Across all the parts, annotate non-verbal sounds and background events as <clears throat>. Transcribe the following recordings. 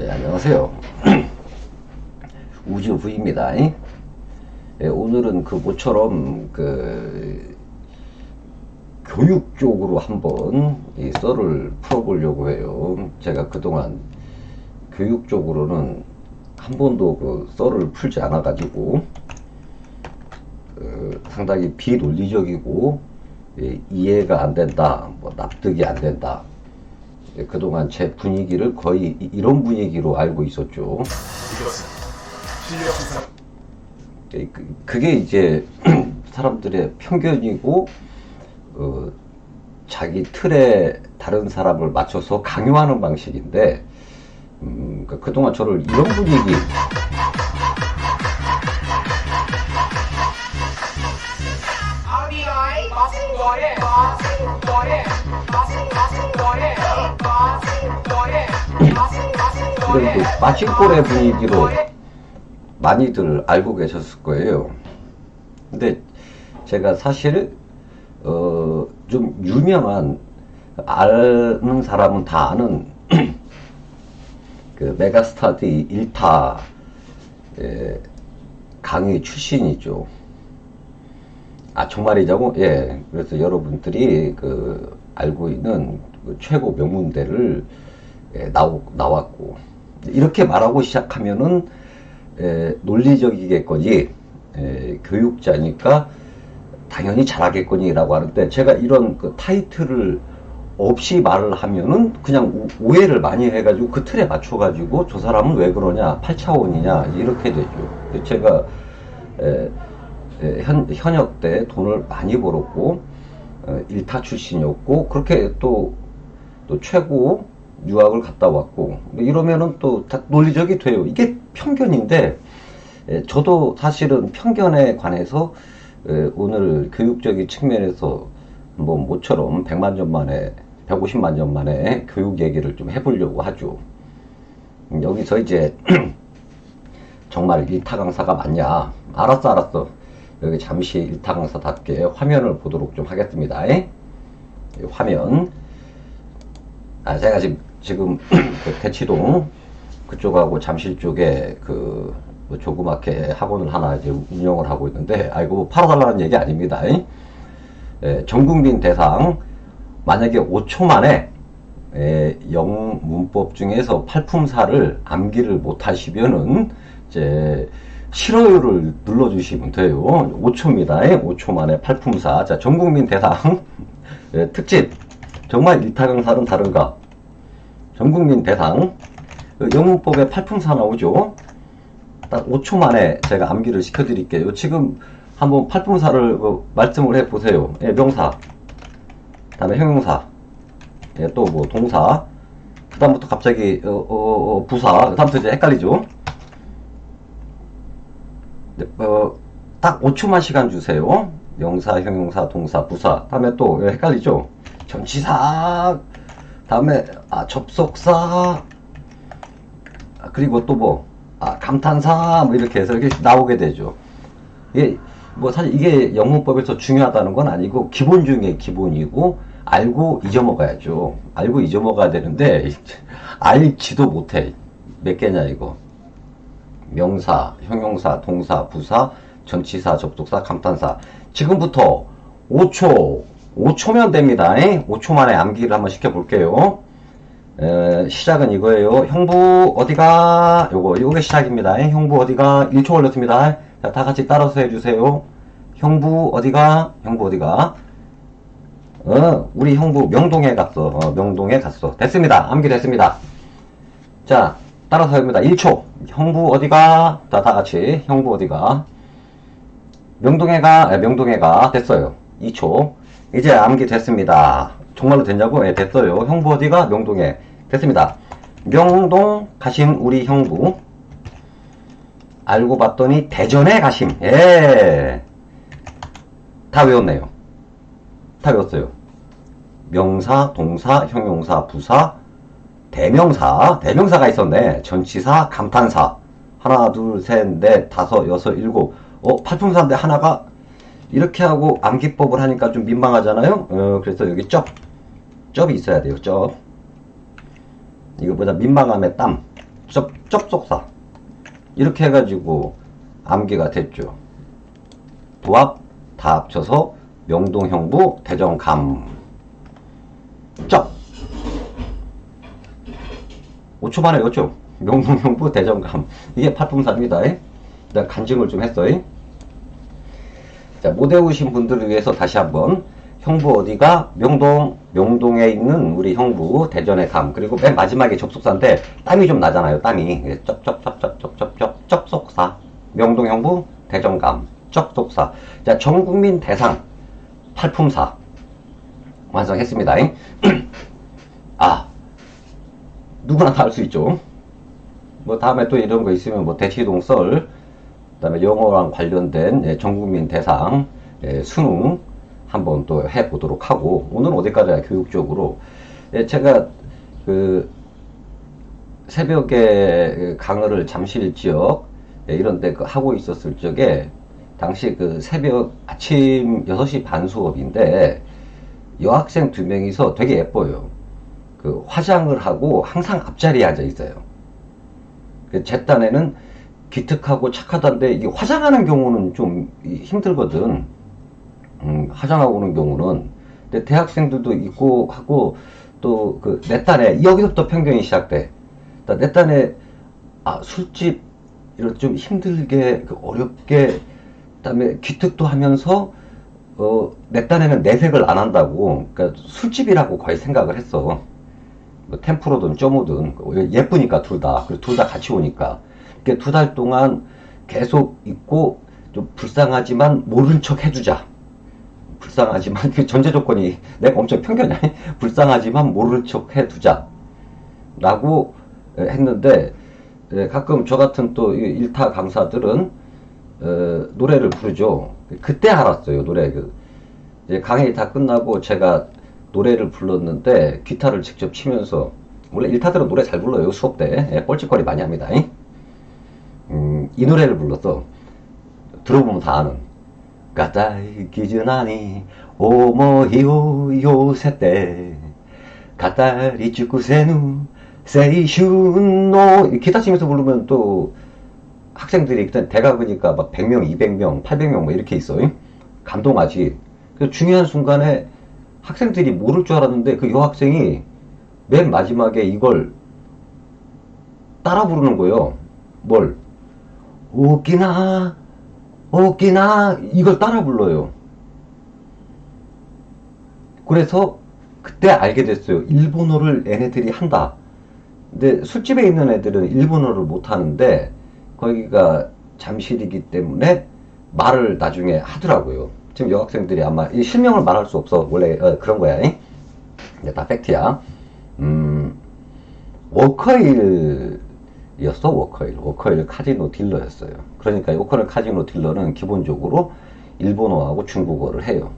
예, 안녕하세요. <clears throat> 우주부입니다. 예, 오늘은 그 모처럼 그 교육 쪽으로 한번 이 썰을 풀어보려고 해요. 제가 그동안 교육 쪽으로는 한 번도 그 썰을 풀지 않아가지고 어, 상당히 비논리적이고 예, 이해가 안 된다, 뭐 납득이 안 된다. 예, 그동안 제 분위기를 거의 이- 이런 분위기로 알고 있었죠. 예, 그- 그게 이제 <clears throat> 사람들의 편견이고 어, 자기 틀에 다른 사람을 맞춰서 강요하는 방식인데 음, 그 그동안 저를 이런 분위기 거래 그 마침골의 분위기로 많이들 알고 계셨을 거예요. 근데 제가 사실 어, 좀 유명한 아는 사람은 다 아는 <clears throat> 그 메가스타디 1타 예, 강의 출신이죠. 아 정말이자고? 예. 그래서 여러분들이 그 알고 있는 그 최고 명문대를 예, 나오, 나왔고 이렇게 말하고 시작하면은 에, 논리적이겠거니 에, 교육자니까 당연히 잘하겠거니라고 하는데 제가 이런 그 타이틀을 없이 말을 하면은 그냥 오- 오해를 많이 해가지고 그 틀에 맞춰가지고 저 사람은 왜 그러냐 8차원이냐 이렇게 되죠. 제가 에, 에, 현, 현역 때 돈을 많이 벌었고 어, 일타 출신이었고 그렇게 또, 또 최고 유학을 갔다 왔고 뭐 이러면은 또 다 논리적이 돼요. 이게 편견인데 에, 저도 사실은 편견에 관해서 에, 오늘 교육적인 측면에서 뭐 모처럼 100만 년 만에 150만 년 만에 교육 얘기를 좀 해보려고 하죠. 음, 여기서 이제 <clears throat> 정말 일타 강사가 맞냐? 알았어, 알았어. 여기 잠시 일타 강사답게 화면을 보도록 좀 하겠습니다. 이 화면. 아, 제가 지금, 지금 <clears throat> 그 대치동 그쪽하고 잠실 쪽에 그뭐 조그맣게 학원을 하나 이제 운영을 하고 있는데, 아이고, 팔아달라는 얘기 아닙니다. 이. 예, 전국민 대상 만약에 5초 만에 예, 영문법 중에서 팔품사를 암기를 못하시면은 이제 싫어요를 눌러주시면 돼요. 5초입니다. 5초 만에 팔품사. 자, 전국민 대상 <laughs> 예, 특집 정말 일타 강사는 다른가? 전국민 대상 그 영문법에 팔품사 나오죠. 딱 5초 만에 제가 암기를 시켜드릴게요. 지금 한번 팔품사를 그 말씀을 해보세요. 예, 명사, 다음에 형용사, 예, 또뭐 동사, 그 다음부터 갑자기 어, 어, 어, 부사, 그 다음부터 이제 헷갈리죠. 네, 어, 딱 5초만 시간 주세요. 명사, 형용사, 동사, 부사. 다음에 또 예, 헷갈리죠. 전치사, 다음에 아, 접속사, 아, 그리고 또 뭐, 아, 감탄사, 뭐 이렇게 해서 이렇게 나오게 되죠. 이게, 뭐 사실 이게 영문법에서 중요하다는 건 아니고, 기본 중에 기본이고, 알고 잊어먹어야죠. 알고 잊어먹어야 되는데, <laughs> 알지도 못해. 몇 개냐, 이거. 명사, 형용사, 동사, 부사, 전치사, 접속사, 감탄사. 지금부터 5초, 5초면 됩니다. 5초 만에 암기를 한번 시켜볼게요. 에, 시작은 이거예요. 형부 어디가? 요거 요게 시작입니다. 형부 어디가? 1초 걸렸습니다. 자, 다 같이 따라서 해주세요. 형부 어디가? 형부 어디가? 어, 우리 형부 명동에 갔어. 어, 명동에 갔어. 됐습니다. 암기 됐습니다. 자, 따라서 합니다. 1초. 형부 어디가? 자, 다 같이. 형부 어디가? 명동에 가, 아, 명동에 가. 됐어요. 2초. 이제 암기 됐습니다. 정말로 됐냐고? 예, 됐어요. 형부 어디가? 명동에. 됐습니다. 명동 가신 우리 형부. 알고 봤더니 대전에 가심. 예. 다 외웠네요. 다 외웠어요. 명사, 동사, 형용사, 부사, 대명사, 대명사가 있었네. 전치사, 감탄사. 하나, 둘, 셋, 넷, 다섯, 여섯, 일곱. 어, 팔품사인데 하나가 이렇게 하고 암기법을 하니까 좀 민망하잖아요. 어, 그래서 여기 쩝, 쩝이 있어야 돼요. 쩝. 이거보다 민망함의 땀. 쩝, 쩝속사. 이렇게 해가지고 암기가 됐죠. 부합 다 합쳐서 명동형부 대정감. 쩝. 5초 만에 외웠죠? 명동형부 대정감. 이게 팔품사입니다. 내가 간증을 좀 했어. 자, 못 외우신 분들을 위해서 다시 한번 형부 어디가 명동 명동에 있는 우리 형부 대전의 감 그리고 맨 마지막에 접속사인데 땀이 좀 나잖아요 땀이. 예, 쩝쩝쩝쩝쩝쩝쩝 쩝속사. 명동 형부 대전감 쩝속사. 자 전국민 대상 팔품사. 완성했습니다. <clears throat> 아 누구나 다 할 수 있죠. 뭐 다음에 또 이런 거 있으면 뭐 대치동 썰 그다음에 영어랑 관련된 예, 전국민 대상 예, 수능 한번 또 해보도록 하고 오늘은 어디까지야 교육적으로 예, 제가 그 새벽에 강의를 잠실 지역 예, 이런 데그 하고 있었을 적에 당시 그 새벽 아침 6시 반 수업인데 여학생 두 명이서 되게 예뻐요. 그 화장을 하고 항상 앞자리에 앉아 있어요. 그제 딴에는 기특하고 착하다는데 이게 화장하는 경우는 좀 힘들거든. 음, 화장하고 오는 경우는. 근데 대학생들도 있고 하고 또 그 내 딴에 여기서부터 편견이 시작돼. 그러니까 내 딴에 아 술집 이런 좀 힘들게 그 어렵게 그다음에 기특도 하면서 어, 내 딴에는 내색을 안 한다고. 그러니까 술집이라고 거의 생각을 했어. 뭐 템프로든 쪼모든 예쁘니까 둘 다. 그리고 둘 다 같이 오니까. 그러니까 두달 동안 계속 있고 좀 불쌍하지만 모른 척 해주자. 불쌍하지만 그 <laughs> 전제 조건이 내가 엄청 편견이야. <laughs> 불쌍하지만 모른 척 해두자. 라고 했는데 에, 가끔 저 같은 또이 일타 강사들은 어, 노래를 부르죠. 그때 알았어요 노래. 그 강의 다 끝나고 제가 노래를 불렀는데 기타를 직접 치면서 원래 일타들은 노래 잘 불러요 수업 때 예, 뻘짓거리 많이 합니다. 잉? 음, 이 노래를 불렀어. 들어보면 다 아는. 가다이 기즈나니 오모히오 요새 때 가다리 축구세누 세이슌노 기타 치면서 부르면 또 학생들이 그때 대학이니까 막 100명, 200명, 800명 뭐 이렇게 있어. 요 감동하지. 그 중요한 순간에 학생들이 모를 줄 알았는데 그 여학생이 맨 마지막에 이걸 따라 부르는 거예요. 뭘? 오키나, 오키나, 이걸 따라 불러요. 그래서 그때 알게 됐어요. 일본어를 얘네들이 한다. 근데 술집에 있는 애들은 일본어를 못 하는데 거기가 잠실이기 때문에 말을 나중에 하더라고요. 지금 여학생들이 아마 이 실명을 말할 수 없어. 원래 어, 그런 거야. 잉? 이제 다 팩트야. 음, 워커 힐이었어, 워커힐. 워커힐 카지노 딜러였어요. 그러니까 워커힐 카지노 딜러는 기본적으로 일본어하고 중국어를 해요.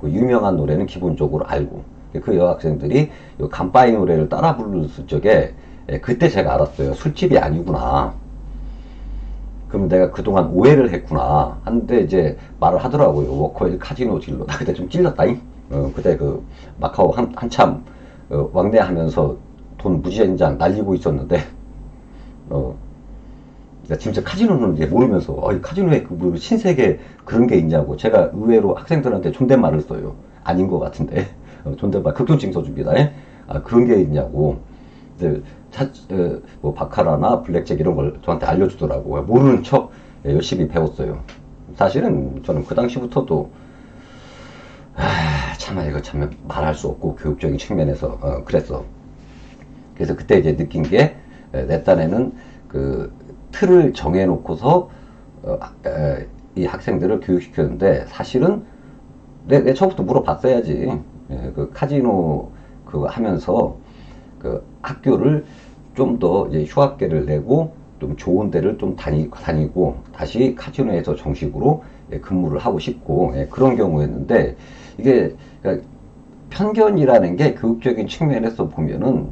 그 유명한 노래는 기본적으로 알고. 그 여학생들이 요 간빠이 노래를 따라 부르는 적에 예, 그때 제가 알았어요. 술집이 아니구나. 그럼 내가 그동안 오해를 했구나. 하는데 이제 말을 하더라고요. 워커힐 카지노 딜러. 나 그때 좀 찔렸다잉. 어, 그때 그 마카오 한, 한참 어, 왕래하면서 돈 무지장장 날리고 있었는데, 어, 나 진짜 카지노는 이제 모르면서, 어, 이 카지노에 그 뭐 신세계 그런 게 있냐고. 제가 의외로 학생들한테 존댓말을 써요. 아닌 것 같은데. 어, 존댓말 극존칭 써줍니다. 예? 아, 그런 게 있냐고. 근데 차, 어, 뭐 바카라나 블랙잭 이런 걸 저한테 알려주더라고요. 모르는 척 예, 열심히 배웠어요. 사실은 저는 그 당시부터도 아, 참 이거 참 말할 수 없고 교육적인 측면에서 어, 그랬어. 그래서 그때 이제 느낀 게 내 딴에는 그 틀을 정해놓고서 어, 에, 이 학생들을 교육시켰는데 사실은 내, 내 처음부터 물어봤어야지. 예, 그 카지노 그거 하면서 그 학교를 좀 더 이제 휴학계를 내고 좀 좋은 데를 좀 다니, 다니고 다시 카지노에서 정식으로 예, 근무를 하고 싶고 예, 그런 경우였는데 이게 그러니까 편견이라는 게 교육적인 측면에서 보면은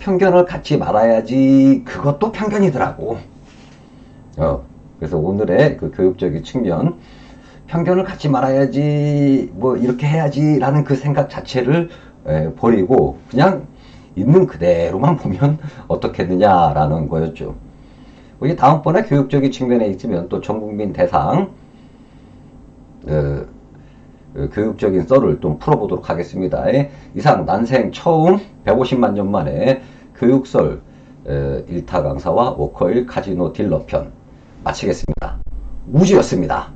편견을 갖지 말아야지 그것도 편견이더라고. 어, 그래서 오늘의 그 교육적인 측면 편견을 갖지 말아야지 뭐 이렇게 해야지 라는 그 생각 자체를 에, 버리고 그냥 있는 그대로만 <laughs> 보면 어떻겠느냐라는 거였죠. 우리 다음번에 교육적인 측면에 있으면 또 전국민 대상 어, 어, 교육적인 썰을 좀 풀어보도록 하겠습니다. 예, 이상 난생 처음 150만 년 만에 교육설 어, 일타 강사와 워커일 카지노 딜러 편 마치겠습니다. 우주였습니다.